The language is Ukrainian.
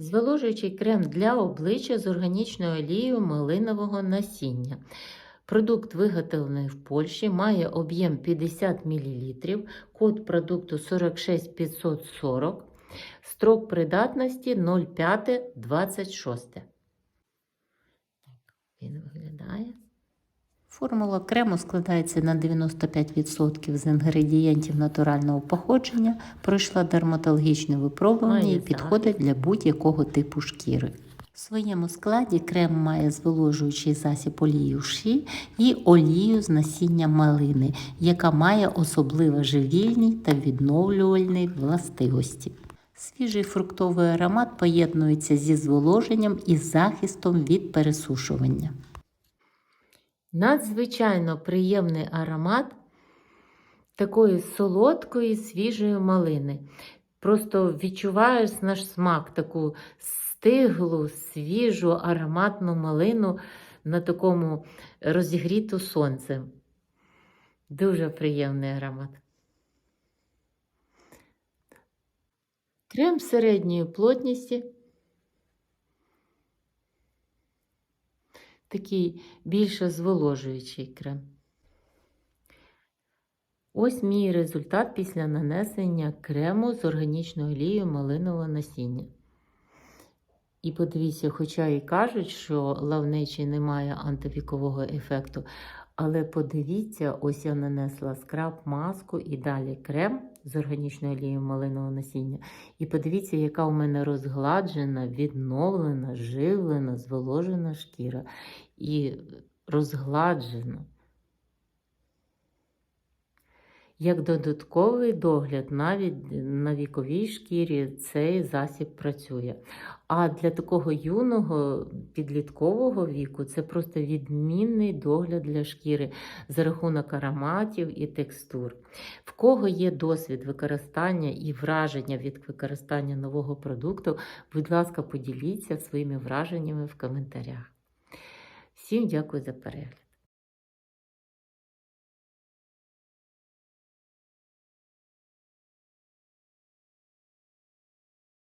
Зволожуючий крем для обличчя з органічною олією малинового насіння. Продукт виготовлений в Польщі, має об'єм 50 мл, код продукту 46540, строк придатності 0526. Так, він виглядає. Формула крему складається на 95% з інгредієнтів натурального походження, пройшла дерматологічне випробування і підходить для будь-якого типу шкіри. В своєму складі крем має зволожуючий засіб олію ші і олію з насіння малини, яка має особливо живільні та відновлювальні властивості. Свіжий фруктовий аромат поєднується зі зволоженням і захистом від пересушування. Надзвичайно приємний аромат такої солодкої свіжої малини. Просто відчуваєш наш смак, таку стиглу, свіжу, ароматну малину на такому розігріту сонцем. Дуже приємний аромат. Крем середньої плотності. Такий більше зволожуючий крем. Ось мій результат після нанесення крему з органічною олією малинового насіння. І подивіться, хоча і кажуть, що лавнечий не має антивікового ефекту, але подивіться, ось я нанесла скраб, маску і далі крем з органічною олією малинового насіння. І подивіться, яка у мене розгладжена, відновлена, живлена, зволожена шкіра. І розгладжена. Як додатковий догляд навіть на віковій шкірі цей засіб працює. А для такого юного підліткового віку це просто відмінний догляд для шкіри за рахунок ароматів і текстур. В кого є досвід використання і враження від використання нового продукту, будь ласка, поділіться своїми враженнями в коментарях. Всім дякую за перегляд.